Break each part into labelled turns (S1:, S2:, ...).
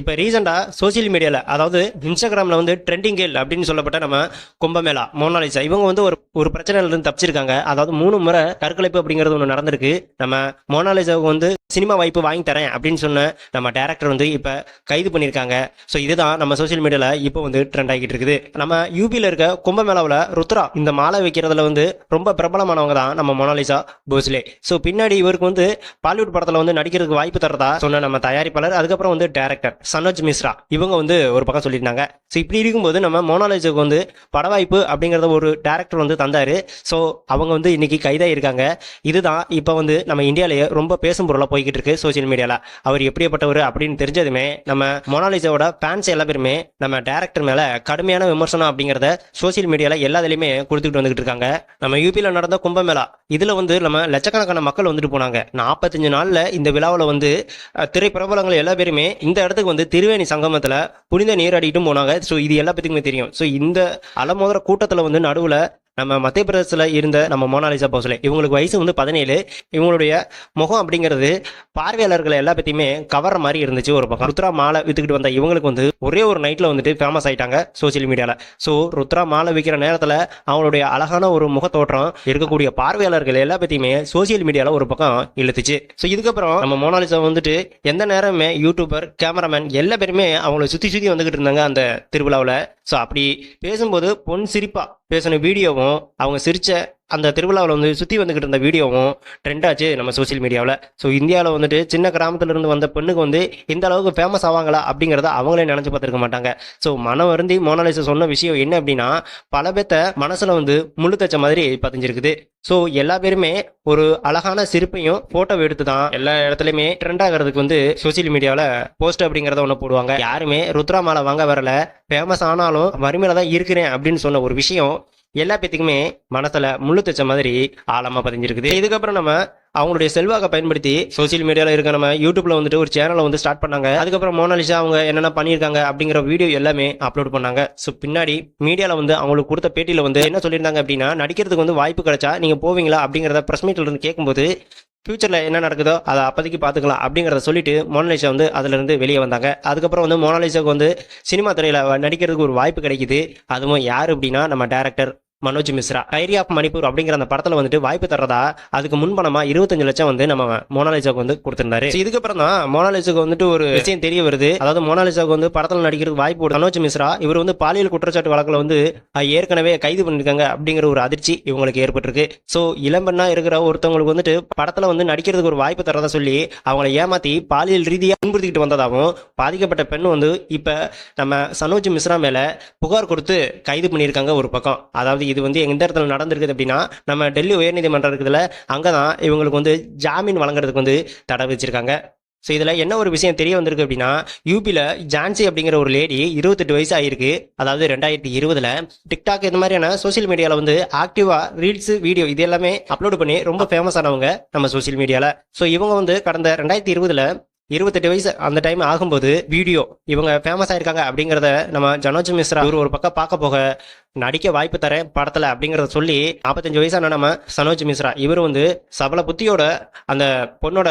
S1: இப்போ ரீசெண்டாக சோஷியல் மீடியாவில் அதாவது இன்ஸ்டாகிராமில் வந்து ட்ரெண்டிங் கேள் அப்படின்னு சொல்லப்பட்ட நம்ம கும்பமேளா மோனாலிசா இவங்க வந்து ஒரு ஒரு பிரச்சனையிலிருந்து தப்பிச்சிருக்காங்க. அதாவது மூணு முறை கற்கலைப்பு அப்படிங்கிறது ஒன்று நடந்திருக்கு. நம்ம மோனாலிசாவுக்கு வந்து சினிமா வாய்ப்பு வாங்கி தரேன் அப்படின்னு சொன்ன நம்ம டேரக்டர் வந்து இப்போ கைது பண்ணியிருக்காங்க. ஸோ இதுதான் நம்ம சோஷியல் மீடியாவில் இப்போ வந்து ட்ரெண்ட் ஆகிட்டு இருக்குது. நம்ம யூபியில் இருக்க கும்பமேளாவில் ருத்ரா இந்த மாலை வைக்கிறதுல வந்து ரொம்ப பிரபலமானவங்க தான் நம்ம மோனாலிசா போஸ்லே. ஸோ பின்னாடி இவருக்கு வந்து பாலிவுட் படத்தில் வந்து நடிக்கிறதுக்கு வாய்ப்பு தரதா சொன்ன நம்ம தயாரிப்பாளர் அதுக்கப்புறம் வந்து டேரக்டர் சனோஜ் மிஸ்ரா. இவங்க வந்து ஒரு பக்கம் சொல்லியிருந்தாங்க. ஸோ இப்படி இருக்கும்போது நம்ம மோனாலிசாவுக்கு வந்து பட வாய்ப்பு அப்படிங்கிறத ஒரு டேரக்டர் வந்து தந்தார். ஸோ அவங்க வந்து இன்றைக்கி கைதாக இருக்காங்க. இதுதான் இப்போ வந்து நம்ம இந்தியாவிலேயே ரொம்ப பேசும் பொருளாக போய்கிட்டு இருக்கு சோஷியல் மீடியாவில் அவர் எப்படிப்பட்டவர் அப்படின்னு தெரிஞ்சதுமே நம்ம மொனாலிசாவோட ஃபேன்ஸ் எல்லா பேருமே நம்ம டேரக்டர் மேலே கடுமையான விமர்சனம் அப்படிங்கிறத சோஷியல் மீடியாவில் எல்லாத்துலேயுமே கொடுத்துக்கிட்டு வந்துகிட்டு இருக்காங்க. நம்ம யூபியில் நடந்த கும்பமேளா. இதில் வந்து நம்ம லட்சக்கணக்கான மக்கள் வந்துட்டு போனாங்க. நாற்பத்தஞ்சு நாளில் இந்த விழாவில் வந்து திரைப்பிரபலங்கள் எல்லா பேருமே இந்த இடத்துக்கு வந்து திருவேணி சங்கமத்தில் புனித நீராடிட்டும் போனாங்க. ஸோ இது எல்லா தெரியும். ஸோ இந்த அலமோதர கூட்டத்தில் வந்து நடுவில் நம்ம மத்திய பிரதேசத்தில் இருந்த நம்ம மோனாலிசா போஸ்லே இவங்களுக்கு வயசு வந்து பதினேழு. இவங்களுடைய முகம் அப்படிங்கிறது பார்வையாளர்களை எல்லா பற்றியுமே கவர்ற மாதிரி இருந்துச்சு ஒரு பக்கம். ருத்ரா மாலை வித்துக்கிட்டு வந்த இவங்களுக்கு வந்து ஒரே ஒரு நைட்டில் வந்துட்டு ஃபேமஸ் ஆயிட்டாங்க சோஷியல் மீடியாவில் ஸோ ருத்ரா மாலை விற்கிற நேரத்தில் அவங்களுடைய அழகான ஒரு முகத்தோற்றம் இருக்கக்கூடிய பார்வையாளர்கள் எல்லா பற்றியுமே சோஷியல் மீடியாவில் ஒரு பக்கம் இழுத்துச்சு. ஸோ இதுக்கப்புறம் நம்ம மோனாலிசா வந்துட்டு எந்த நேரமே யூடியூபர் கேமராமேன் எல்லா பேருமே அவங்கள சுற்றி சுற்றி வந்துக்கிட்டு இருந்தாங்க அந்த திருவிழாவில். ஸோ அப்படி பேசும்போது பொன் சிரிப்பாக பேசின வீடியோவும் அவங்க சிரிச்ச அந்த திருவிழாவில் வந்து சுற்றி வந்துக்கிட்டு இருந்த வீடியோவும் ட்ரெண்ட் ஆச்சு நம்ம சோஷியல் மீடியாவில் ஸோ இந்தியாவில் வந்துட்டு சின்ன கிராமத்துல இருந்து வந்த பெண்ணுக்கு வந்து இந்த அளவுக்கு ஃபேமஸ் ஆவாங்களா அப்படிங்கிறத அவங்களே நினச்சி பார்த்துருக்க மாட்டாங்க. ஸோ மனம் வருந்தி மோனாலிசா சொன்ன விஷயம் என்ன அப்படின்னா பல பேத்த மனசில் வந்து முழு தச்ச மாதிரி பதிஞ்சிருக்குது. ஸோ எல்லா பேருமே ஒரு அழகான சிரிப்பையும் ஃபோட்டோ எடுத்து தான் எல்லா இடத்துலையுமே ட்ரெண்ட் ஆகிறதுக்கு வந்து சோஷியல் மீடியாவில் போஸ்ட் அப்படிங்கிறத ஒன்று போடுவாங்க. யாருமே ருத்ரா மாலை வாங்க வரல ஃபேமஸ் ஆனாலும் வறுமையில் தான் இருக்கிறேன் அப்படின்னு சொன்ன ஒரு விஷயம் எல்லா பேத்துக்குமே மனசுல முள்ளு தச்ச மாதிரி ஆழமா பதிஞ்சிருக்குது. இதுக்கப்புறம் நம்ம அவங்களுடைய செல்வாக்கை பயன்படுத்தி சோஷியல் மீடியாவில் இருக்க நம்ம யூடியூப்ல வந்துட்டு ஒரு சேனலை வந்து ஸ்டார்ட் பண்ணாங்க. அதுக்கப்புறம் மோனாலிசா அவங்க என்னென்ன பண்ணியிருக்காங்க அப்படிங்கிற வீடியோ எல்லாமே அப்லோட் பண்ணாங்க. ஸோ பின்னாடி மீடியாவில் வந்து அவங்களுக்கு கொடுத்த பேட்டியில் வந்து என்ன சொல்லியிருந்தாங்க அப்படின்னா நடிக்கிறதுக்கு வந்து வாய்ப்பு கிடைச்சா நீங்கள் போவீங்களா அப்படிங்கிறத பிரஸ் மீட்ல இருந்து கேட்கும்போது ஃபியூச்சரில் என்ன நடக்குதோ அதை அப்போதைக்கு பார்த்துக்கலாம் அப்படிங்கிறத சொல்லிட்டு மோனாலிசா வந்து அதிலிருந்து வெளியே வந்தாங்க. அதுக்கப்புறம் வந்து மோனாலிசாவுக்கு வந்து சினிமா துறையில் நடிக்கிறதுக்கு ஒரு வாய்ப்பு கிடைக்குது. அதுவும் யார் அப்படின்னா நம்ம director Manoj Mishra. Diary of Manipur அப்படிங்கிற அந்த படத்தில் வந்துட்டு வாய்ப்பு தரதா அதுக்கு முன்பணமா இருபத்தஞ்சு லட்சம் வந்து நம்ம மோனாலிசாவுக்கு வந்து கொடுத்திருந்தாரு. இதுக்கப்புறம் தான் மோனாலிசாவுக்கு வந்துட்டு ஒரு விஷயம் தெரிய வருது. அதாவது மோனாலிசாவுக்கு வந்து படத்தில் நடிக்கிறதுக்கு வாய்ப்பு மனோஜ் மிஸ்ரா இவர் வந்து பாலியல் குற்றச்சாட்டு வழக்கில் வந்து ஏற்கனவே கைது பண்ணியிருக்காங்க அப்படிங்கிற ஒரு அதிர்ச்சி இவங்களுக்கு ஏற்பட்டிருக்கு. ஸோ இளம்பெண்ணா இருக்கிற ஒருத்தவங்களுக்கு வந்துட்டு படத்தில் வந்து நடிக்கிறதுக்கு ஒரு வாய்ப்பு தரதா சொல்லி அவங்கள ஏமாத்தி பாலியல் ரீதியாக துன்புறுத்திக்கிட்டு வந்ததாகவும் பாதிக்கப்பட்ட பெண் வந்து இப்போ நம்ம சனோஜ் மிஸ்ரா மேலே புகார் கொடுத்து கைது பண்ணியிருக்காங்க ஒரு பக்கம். அதாவது இது வந்து எந்த இடத்துல நடந்திருக்குது அப்படின்னா நம்ம டெல்லி உயர்நீதிமன்றம் இருக்குதுல அங்கே தான் இவங்களுக்கு வந்து ஜாமீன் வழங்குறதுக்கு வந்து தடை வச்சிருக்காங்க ஸோ இதில் என்ன ஒரு விஷயம் தெரிய வந்திருக்கு அப்படின்னா யூபியில் ஜான்சி அப்படிங்கிற ஒரு லேடி இருபத்தெட்டு வயசு ஆயிருக்கு அதாவது ரெண்டாயிரத்தி இருபதில் டிக்டாக் இந்த மாதிரியான சோஷியல் மீடியாவில் வந்து ஆக்டிவாக ரீல்ஸ் வீடியோ இது எல்லாமே அப்லோட் பண்ணி ரொம்ப ஃபேமஸ் ஆனவங்க நம்ம சோஷியல் மீடியாவில் ஸோ இவங்க வந்து கடந்த ரெண்டாயிரத்தி இருபதில் இருபத்தெட்டு வயசு அந்த டைம் ஆகும்போது வீடியோ இவங்க ஃபேமஸ் ஆயிருக்காங்க அப்படிங்கிறத நம்ம ஜனோஜ் மிஸ்ரா ஒரு ஒரு பக்கம் பார்க்க போக நடிக்க வாய்ப்பு தரேன் படத்தில் அப்படிங்கிறத சொல்லி நாற்பத்தஞ்சு வயசான நம்ம சனோஜ் மிஸ்ரா. இவர் வந்து சபல புத்தியோட அந்த பொண்ணோட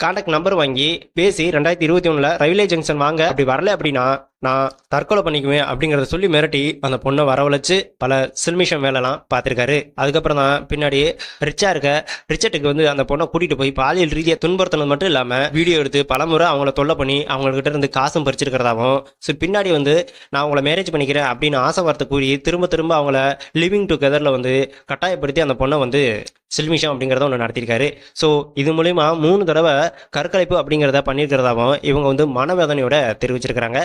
S1: கான்டாக்ட் நம்பர் வாங்கி பேசி ரெண்டாயிரத்தி இருபத்தி ஒன்றில் ரயில்வே ஜங்ஷன் வாங்க. அப்படி வரல அப்படின்னா நான் தற்கொலை பண்ணிக்குவேன் அப்படிங்கிறத சொல்லி மிரட்டி அந்த பொண்ணை வரவழைச்சு பல சில்மிஷம் வேலைலாம் பார்த்துருக்காரு. அதுக்கப்புறம் தான் பின்னாடி ரிச்சா இருக்க ரிச்சர்ட்டுக்கு வந்து அந்த பொண்ணை கூட்டிட்டு போய் பாலியல் ரீதியாக துன்புறுத்தினது மட்டும் இல்லாமல் வீடியோ எடுத்து பலமுறை அவங்கள தொல்லை பண்ணி அவங்கக்கிட்ட இருந்து காசும் பறிச்சிருக்கிறதாவும் ஸோ பின்னாடி வந்து நான் அவங்கள மேரேஜ் பண்ணிக்கிறேன் அப்படின்னு ஆசை வார்த்தை கூறி திரும்ப திரும்ப அவங்கள லிவிங் டுகெதரில் வந்து கட்டாயப்படுத்தி அந்த பொண்ணை வந்து சில்மிஷம் அப்படிங்கிறத ஒன்று நடத்தியிருக்காரு. ஸோ இது மூலிமா மூணு தடவை கற்கலைப்பு அப்படிங்கிறத பண்ணியிருக்கிறதாவும் இவங்க வந்து மனவேதனையோட தெரிவிச்சிருக்கிறாங்க.